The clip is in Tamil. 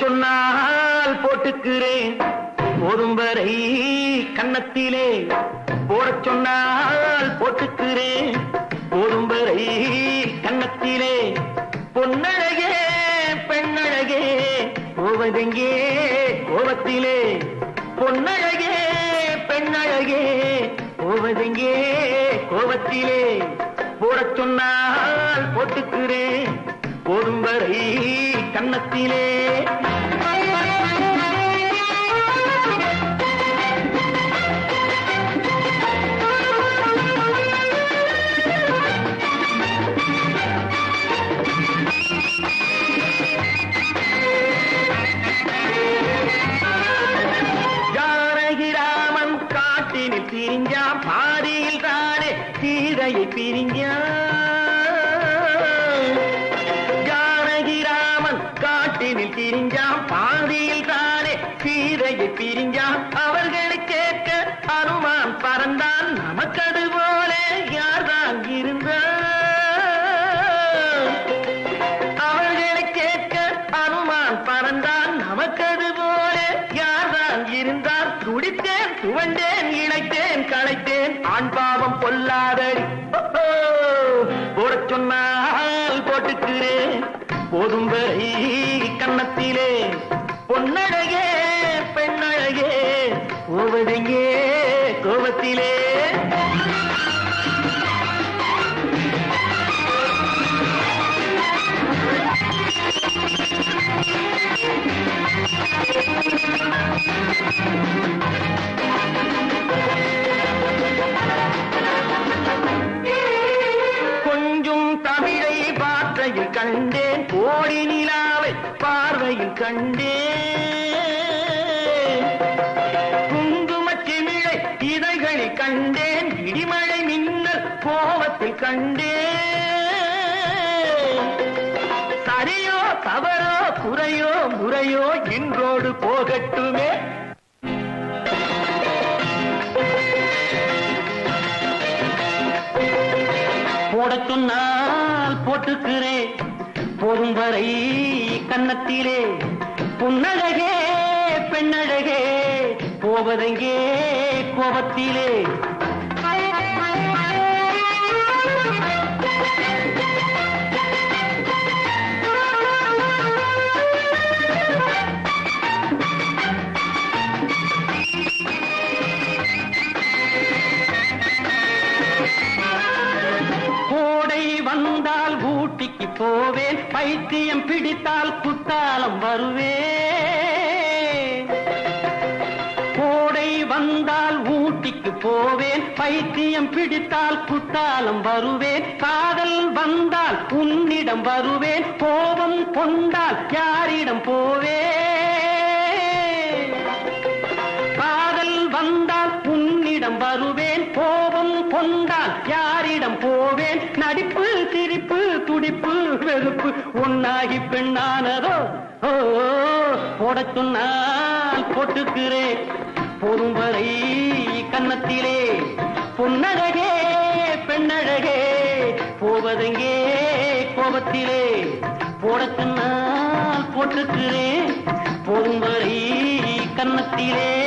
சொன்னால் போட்டுக்கிறேன். போதும் வரை கன்னத்திலே போட சொன்னால் போட்டுக்கிறேன். போதும் வரை கன்னத்திலே பொன்னழகே பெண்ணழகே கோவதெங்கே கோபத்திலே. பொன்னழகே பெண்ணழகே கோவதெங்கே கோபத்திலே. போட சொன்னால் போட்டுக்கிறேன். போதும் வரை கன்னத்திலே. பிரிஞ்சா பிரிஞ்சான் பாதியில் தானே சீதையை பிரிஞ்சான் ஜானகிராமன் காட்டினில் பிரிஞ்சான் பாதியில் தானே சீதையை பிரிஞ்சான் துடித்தேன் இணைத்தேன் களைத்தேன். ஆண் பாவம் பொல்லாதடி. ஓஹோ, போடச் சொன்னால் போட்டுக்கிறேன். போதும் வரை கண்ணத்திலே பொன்னழகே பெண்ணழகே போவதெங்கே கோபத்திலே. பார்வையில் கண்டேன். கோடி நிலாவை பார்வையில் கண்டேன். குங்குமச் சிமிழை இதழ்களில் கண்டேன். இடிமழை மின்னல் கோபத்தில் கண்டேன். சரியோ தவறோ குறையோ முறையோ இன்றோடு போகட்டுமே. போடச் சொன்னால் போட்டுக்கிறேன் போதும் வரை கன்னத்திலே. புன்னழகே பெண்ணழகே போவதெங்கே கோபத்திலே. வந்தால் ஊட்டிக்கு போவேன். பைத்தியம் பிடித்தால் குத்தாலம் வருவேன் கோடை வந்தால் ஊட்டிக்கு போவேன். பைத்தியம் பிடித்தால் குத்தாலம் வருவேன். காதல் வந்தால் உன்னிடம் வருவேன். கோபம் கொண்டால் யாரிடம் போவேன்? காதல் வந்தால் உன்னிடம் வருவேன். கோபம் கொண்டால் துடிப்பு வெறுப்பு ஒன்னாகி பெண்ணானதோ? ஓ போடச் சொன்னால் போட்டுக்கிறேன். போதும் வரை கன்னத்திலே. பொன்னழகே பெண்ணழகே போவதெங்கே கோபத்திலே. போட சொன்னால் போட்டுக்கிறேன். போதும் வரை கன்னத்திலே.